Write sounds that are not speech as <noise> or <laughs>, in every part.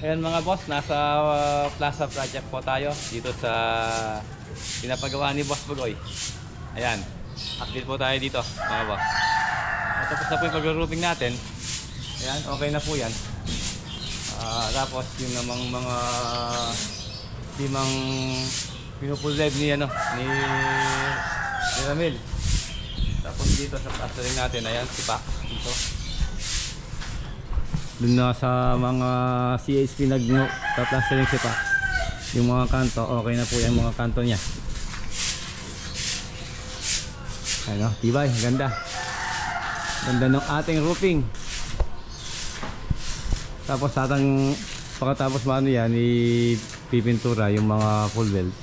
Ayan mga boss, nasa uh, Plaza Project po tayo dito sa pinapagawa ni Boss Bugoy. Ayan, update po tayo dito mga boss. At tapos na po yung pag-roofing natin. Ayan, okay na po yan. Ah, tapos yung namang mga limang pinupullev ni ano ni ni Ramil. Tapos dito sa plastering natin, ayan si Pak dito. Dun na sa mga CHP nag plastering si Pak. Yung mga kanto, okay na po yung mga kanto niya. Ano, tibay, ganda. Ganda ng ating roofing. Tapos tatang pagkatapos maano yan, ipipintura yung mga full weld.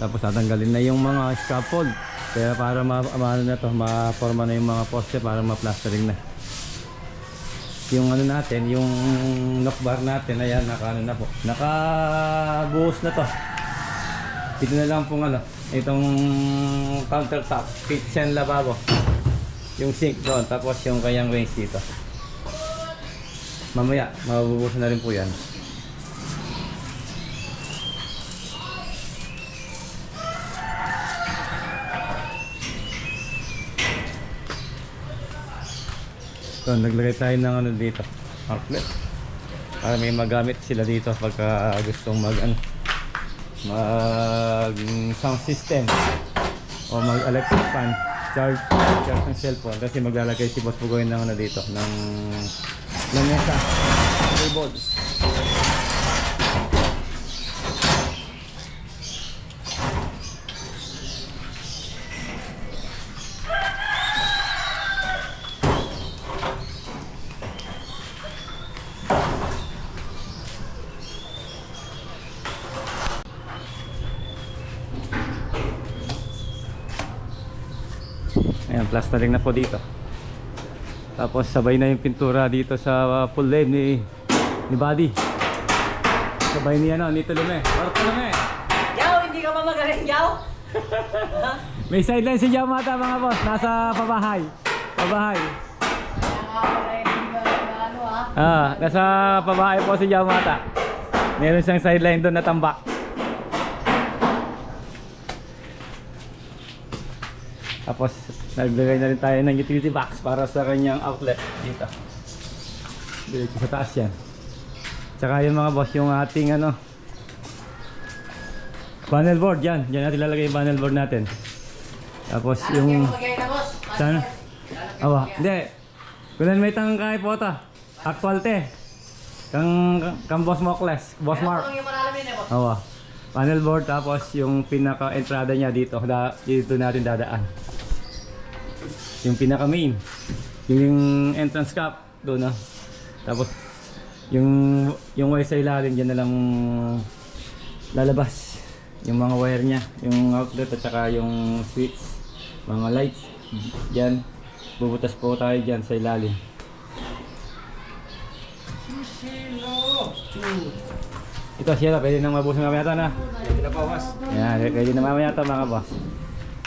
Tapos tatanggalin na yung mga scaffold. Kaya para ma maano na to, ma-forma na yung mga poste para ma-plastering na. Yung ano natin, yung knock bar natin, ayan, naka ano na po. Nakabuhos na to. Ito na lang pong ano, itong countertop, kitchen lababo. Yung sink doon, tapos yung kanyang range dito. Mamaya, mabubusan na rin po yan. So, naglagay tayo ng ano dito, outlet. Para may magamit sila dito pagka gustong mag ano, mag sound system o mag electric fan. Charge charge ng cellphone. Kasi maglalagay si Boss Pugoy ng ano dito ng lamesa cables Ayan, plastering na po dito. Tapos sabay na yung pintura dito sa uh, full lane ni ni Buddy. Sabay ni ano, ni Tulume. Para Tulume. Yaw, hindi ka pa magaling, Yaw? <laughs> May sideline si Yamata mga boss, nasa pabahay. Pabahay. Ah? Ah, nasa pabahay po si Yamata. Meron siyang sideline doon na tambak. Tapos nagbigay na rin tayo ng utility box para sa kanyang outlet dito. Dito sa taas yan. Tsaka yung mga boss, yung ating ano panel board yan. Diyan natin lalagay yung panel board natin. Tapos yung Magay na, boss. Saan? Awa, hindi. Kunan may tangkay po ta. Actual te. Kang kang boss Mokles, boss Mark. Eh, boss? Awa. Panel board tapos yung pinaka entrada niya dito. Da, dito natin dadaan. Yung pinaka main. Yung entrance cap doon na. Tapos yung yung wire sa ilalim diyan na lang lalabas yung mga wire niya, yung outlet at saka yung switch, mga lights. Diyan. Bubutas po tayo diyan sa ilalim. Ito siya, pwede nang mabusin mamaya ito na. Yan, pwede na mamaya ito mga boss.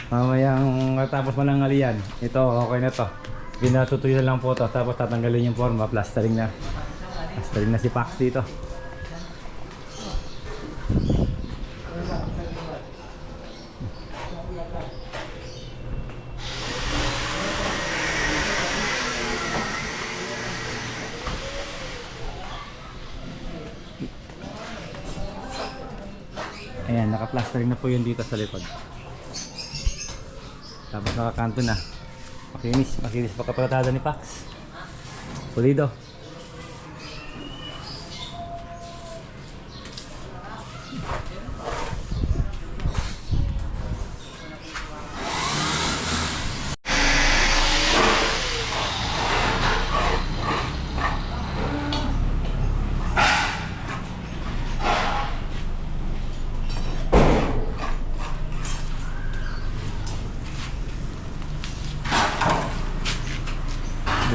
Mamayang matapos mo ng aliyan. Ito, okay na to. Pinatutuyo na lang po to. Tapos tatanggalin yung forma, plastering na. Plastering na si Pax dito. Ayan, naka-plastering na po yun dito sa likod. Tapos nakakanto na. Makinis, makinis pa kapalatada ni Pax. Pulido.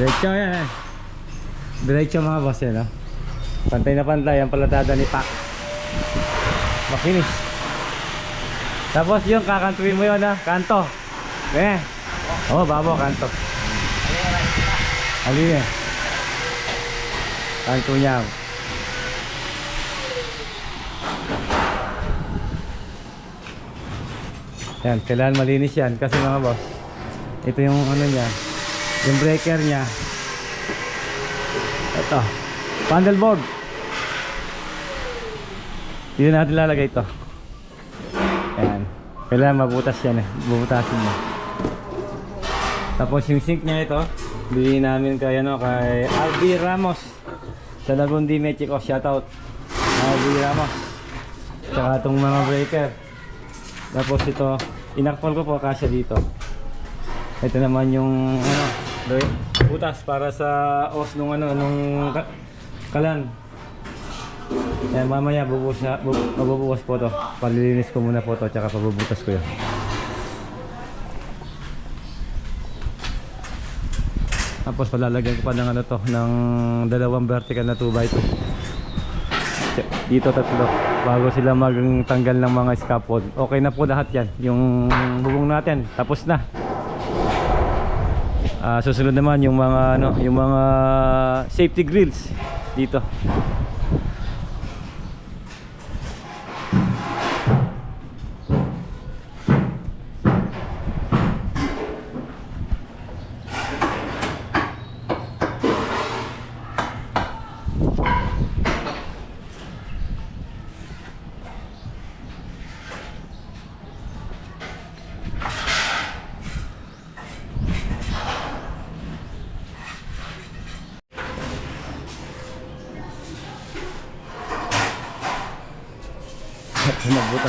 Diretso yan eh. Diretso mga boss yan oh. Ah. Pantay na pantay ang palatada ni Pac. Makinis. Tapos yung kakantuin mo yun ah. Kanto. Eh. Oh, babo kanto. Alin eh. Kanto niya. Yan, kailangan malinis yan kasi mga boss. Ito yung ano niya yung breaker niya. Ito, paddleboard. Dito natin lalagay ito. Yan. Kailangan mabutas yan eh. Bubutasin mo. Tapos yung sink niya ito, bili namin kay ano kay Albi Ramos sa Lagundi Mexico. Shoutout. Albi Ramos. Tsaka itong mga breaker. Tapos ito, inakpal ko po kasya dito. Ito naman yung ano, doy- butas para sa os nung ano nung ka- kalan. Yan mamaya bubuhos na bu, mabubuhos po to. Palilinis ko muna po to tsaka pabubutas ko 'yan. Tapos palalagyan ko pa ng ano to ng dalawang vertical na 2x2. Dito tatlo bago sila magtanggal ng mga scaffold. Okay na po lahat 'yan. Yung bubong natin tapos na. Ah, susunod naman yung mga ano, yung mga safety grills dito.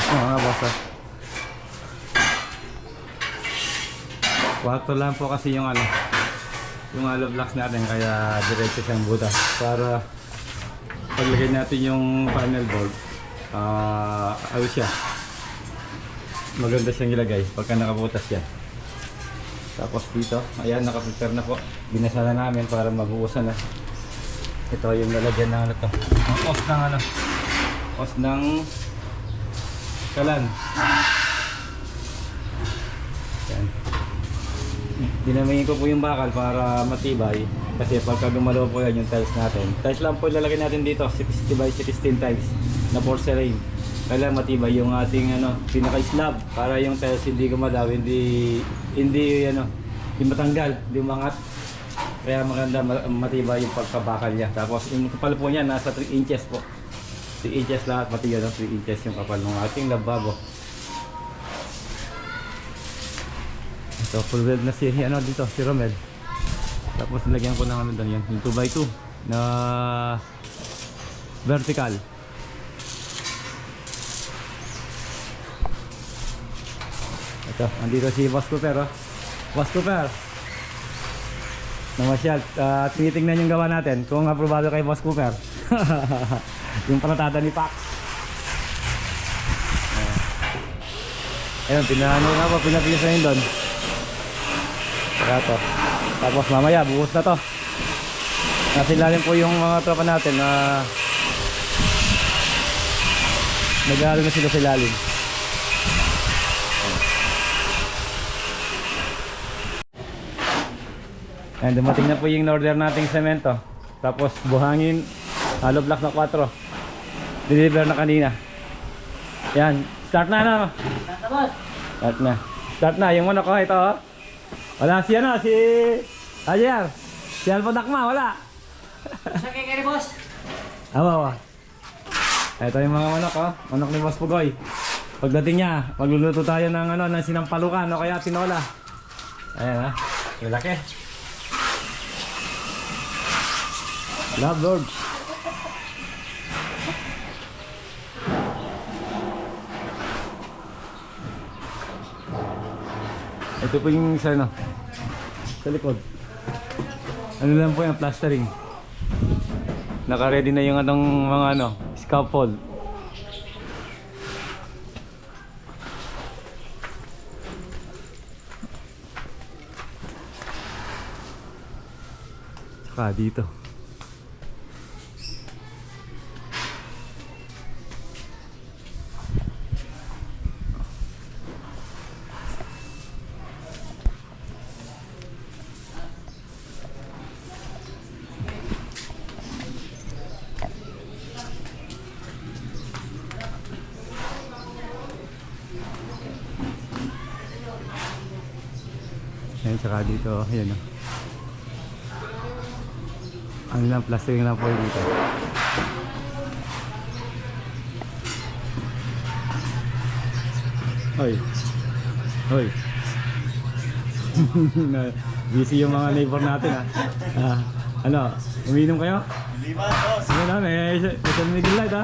Nabutas na mga boss. ah. Kwarto lang po kasi yung ano, yung hollow blocks natin kaya diretso siyang butas para paglagay natin yung final board ah ayos siya maganda siyang ilagay pagka nakabutas yan tapos dito ayan nakaprepare na po binasa na namin para magbuusan na ito yung lalagyan ng ano to ang os ng ano os ng kalan. Yan. Dinamihin ko po yung bakal para matibay. Kasi pagka gumalaw po yan yung tiles natin. Tiles lang po ilalagay natin dito. 60 by 16 tiles na porcelain. Kailangan matibay yung ating ano pinaka slab para yung tiles hindi gumalaw hindi hindi ano hindi matanggal hindi umangat. Kaya maganda ma- matibay yung pagkabakal niya. Tapos yung kapal po niya nasa 3 inches po 3 inches lahat pati yun 3 inches yung kapal ng ating lababo. Ito full weld na si ano dito si Romel. Tapos nilagyan ko ng ano doon yan yung 2x2 na vertical. Ito andito si Boss Cooper oh. Boss Cooper! Namasyal uh, tinitingnan yung gawa natin kung aprobado kay Boss Cooper <laughs> yung panatada ni Pax. Ayun pinano nga po pinapisa yun doon. Saka to. Tapos mamaya buhos na to. Nasa ilalim po yung mga tropa natin na nag-aaral na sila sa ilalim. Ayan, dumating na po yung order nating semento. Tapos buhangin, hollow block na 4. Deliver na kanina. Yan, start na na. Tapos, Start na. Start na, yung manok ko ito. oh. Wala si ano, si Ayer. Si Alpo Dakma, wala. sa kay boss. Awa, awa. Ito yung mga manok, oh. Manok ni Boss Pugoy. Pagdating niya, magluluto tayo ng ano, ng sinampalukan o kaya tinola. Ayan, ha. Malaki. Love Lord. Ito po yung sa ano, sa likod. Ano lang po yung plastering. Naka-ready na yung anong mga ano, scaffold. Saka dito. Dito, yun o. Ano lang, plastic lang po dito. Hoy. Hoy. <laughs> Busy yung mga neighbor natin ah. Ah, ano, uminom kayo? Lima, boss. Ano na, may may middle light ha.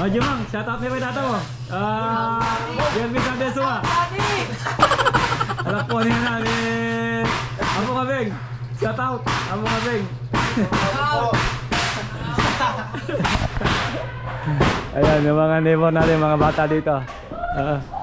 Oh, Jumang, shout out mo yung tata mo. Ah, Jeremy Sandesua. Alam po niya na ni Amo Kabeng. Shout out, Amo Kabeng. Ayan, yung mga neighbor natin, mga bata dito. Ah.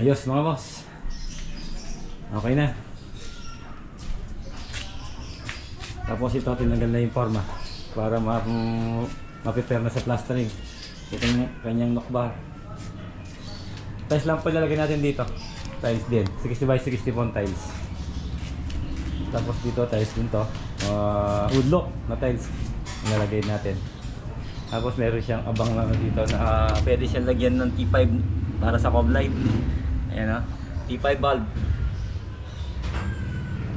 Ayos mga boss. Okay na. Tapos ito tinanggal na yung forma para ma ma-prepare na sa plastering. Ito yung kanyang knock bar. Tiles lang pa lalagay natin dito. Tiles din. 60 by 60 pong tiles. Tapos dito tiles din to. Uh, woodlock na tiles. Nilalagay natin. Tapos meron siyang abang na dito na uh, pwede siyang lagyan ng T5 para sa cob light. Ayan o. T5 bulb.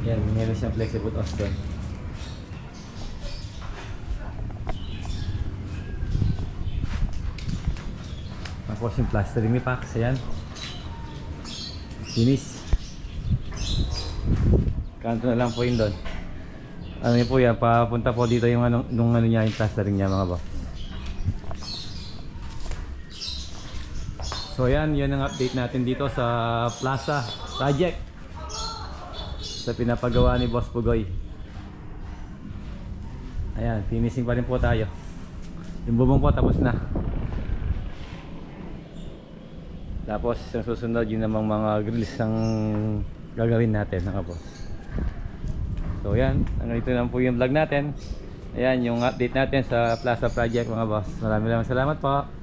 Yan, meron siyang flexible doon. Tapos yung plastering ni Pax, ayan. Finish. Kanto na lang po yun doon. Ano yun po yan, papunta po dito yung ano, nung ano niya, yung plastering niya mga boss. So yan, yun ang update natin dito sa Plaza Project. Sa pinapagawa ni Boss Pugoy. Ayan, finishing pa rin po tayo. Yung bubong po tapos na. Tapos yung susunod yun namang mga grills ang gagawin natin mga boss. So yan, hanggang ito lang po yung vlog natin. Ayan yung update natin sa Plaza Project mga boss. Maraming maraming salamat po.